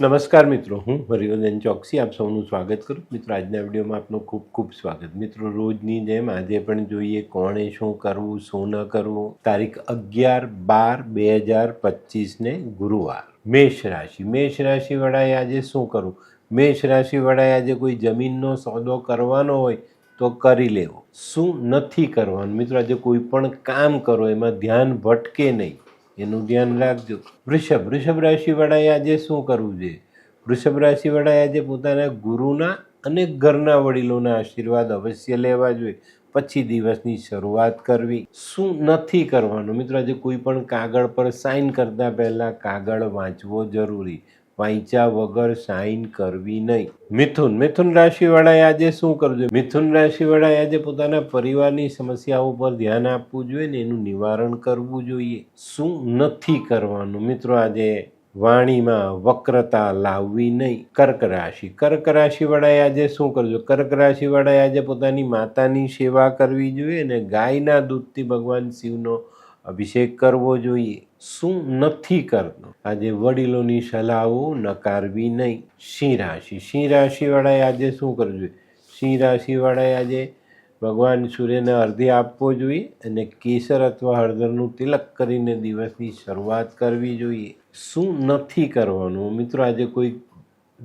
નમસ્કાર મિત્રો, હું હરિવર્ધન ચોકસી, આપ સૌનું સ્વાગત કરું. મિત્રો, આજના વિડીયોમાં આપનું ખૂબ ખૂબ સ્વાગત. મિત્રો, રોજની જેમ આજે પણ જોઈએ કોણે શું કરવું, શું ન કરવું. તારીખ અગિયાર બાર બે હજાર પચીસને ગુરુવાર. મેષ રાશિ. મેષ રાશિવાળાએ આજે શું કરવું? મેષ રાશિવાળાએ આજે કોઈ જમીનનો સોદો કરવાનો હોય તો કરી લેવો. શું નથી કરવાનું? મિત્રો, આજે કોઈ પણ કામ કરો, એમાં ધ્યાન ભટકે નહીં. એનું ધ્યાન રાખજો. વૃષભ વૃષભ રાશિવાળાએ આજે શું કરવું જોઈએ વૃષભ રાશિવાળાએ આજે પોતાના ગુરુના અને ઘરના વડીલોના આશીર્વાદ અવશ્ય લેવા જોઈએ. પછી દિવસની શરૂઆત કરવી. શું નથી કરવાનું? મિત્રો, આજે કોઈ પણ કાગળ પર સાઇન કરતા પહેલાં કાગળ વાંચવો જરૂરી. વાંચ્યા વગર સાઇન કરવી નહીં. મિથુન મિથુન રાશિવાળાએ આજે શું કરવું જોઈએ મિથુન રાશિવાળાએ આજે પોતાના પરિવારની સમસ્યાઓ પર ધ્યાન આપવું જોઈએ ને એનું નિવારણ કરવું જોઈએ. શું નથી કરવાનું? મિત્રો, આજે વાણીમાં વક્રતા લાવવી નહીં. કર્ક રાશિ, કર્ક રાશિવાળાએ આજે શું કરજો? કર્ક રાશિવાળાએ આજે પોતાની માતાની સેવા કરવી જોઈએ અને ગાયના દૂધથી ભગવાન શિવનો અભિષેક કરવો જોઈએ. શું નથી કરતો? આજે વડીલોની સલાહો નકારવી નહીં. સિંહ રાશિ. સિંહ રાશિવાળાએ આજે શું કરવું જોઈએ? સિંહ રાશિવાળાએ આજે ભગવાન સૂર્યને અર્ધ્ય આપવો જોઈએ અને કેસર અથવા હળદરનું તિલક કરીને દિવસની શરૂઆત કરવી જોઈએ. શું નથી કરવાનું? મિત્રો, આજે કોઈ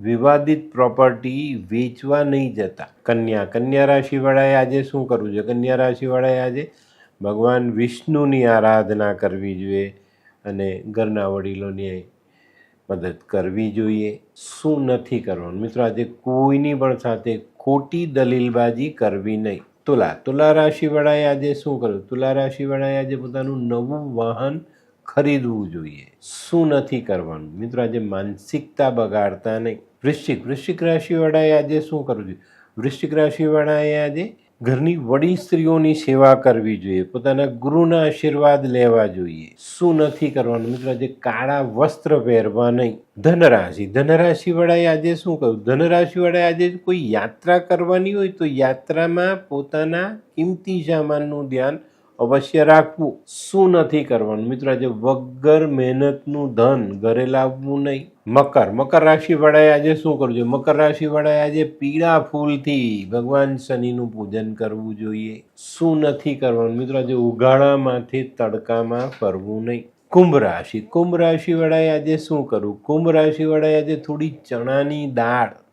વિવાદિત પ્રોપર્ટી વેચવા નહીં જતા. કન્યા. કન્યા રાશિવાળાએ આજે શું કરવું જોઈએ? કન્યા રાશિવાળાએ આજે ભગવાન વિષ્ણુની આરાધના કરવી જોઈએ અને ઘરના વડીલોની મદદ કરવી જોઈએ. શું નથી કરવાનું? મિત્રો, આજે કોઈની પણ સાથે ખોટી દલીલબાજી કરવી નહીં. તુલા તુલા રાશિવાળાએ આજે શું કરવું તુલા રાશિવાળાએ આજે પોતાનું નવું વાહન ખરીદવું જોઈએ. શું નથી કરવાનું? મિત્રો, આજે માનસિકતા બગાડતા નહીં. વૃશ્ચિક વૃશ્ચિક રાશિવાળાએ આજે શું કરવું જોઈએ? વૃશ્ચિક રાશિવાળાએ આજે ઘરની વડી સ્ત્રીઓની સેવા કરવી જોઈએ, પોતાના ગુરુના આશીર્વાદ લેવા જોઈએ. શું નથી કરવાનું? મિત્રો, આજે કાળા વસ્ત્ર પહેરવા નહીં. ધનરાશિ. ધનરાશિ વાળાએ આજે શું કહ્યું? ધનરાશિ વાળાએ આજે કોઈ યાત્રા કરવાની હોય તો યાત્રામાં પોતાના કિંમતી સામાનનું ધ્યાન અવશ્ય રાખવું. શું નથી કરવાનું? મિત્રો, આજે વગર મહેનતનું ધન ઘરે લાવવું નહીં. મકર. મકર રાશિ વાળાએ આજે શું કરવું જોઈએ? મકર રાશિ વાળાએ આજે પીળા ફૂલથી ભગવાન શનિનું પૂજન કરવું જોઈએ. શું નથી કરવાનું? મિત્રો, આજે ઉગાડામાંથી તડકામાં ફરવું નહીં. કુંભ રાશિ. કુંભ રાશિ વાળાએ આજે શું કરવું કુંભ રાશિ વાળાએ આજે થોડી ચણાની દાળ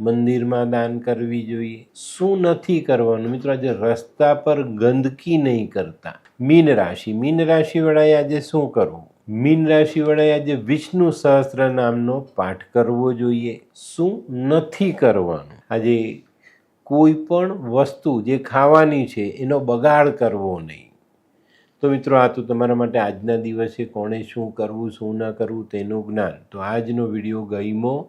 મંદિરમાં દાન કરવી જોઈએ. શું નથી કરવાનું? મિત્રો, આજે રસ્તા પર ગંદકી નહીં કરતા. મીન રાશિ. મીન રાશિ વાળાએ આજે શું કરવું? મીન રાશિ વાળાએ આજે વિષ્ણુ સહસ્ત્ર નામનો પાઠ કરવો જોઈએ. શું નથી કરવાનું? આજે કોઈ પણ વસ્તુ જે ખાવાની છે, એનો બગાડ કરવો નહીં. તો મિત્રો, આ તો તમારા માટે આજના દિવસે કોણે શું કરવું, શું ન કરવું, તેનું જ્ઞાન. તો આજનો વીડિયો ગમ્યો.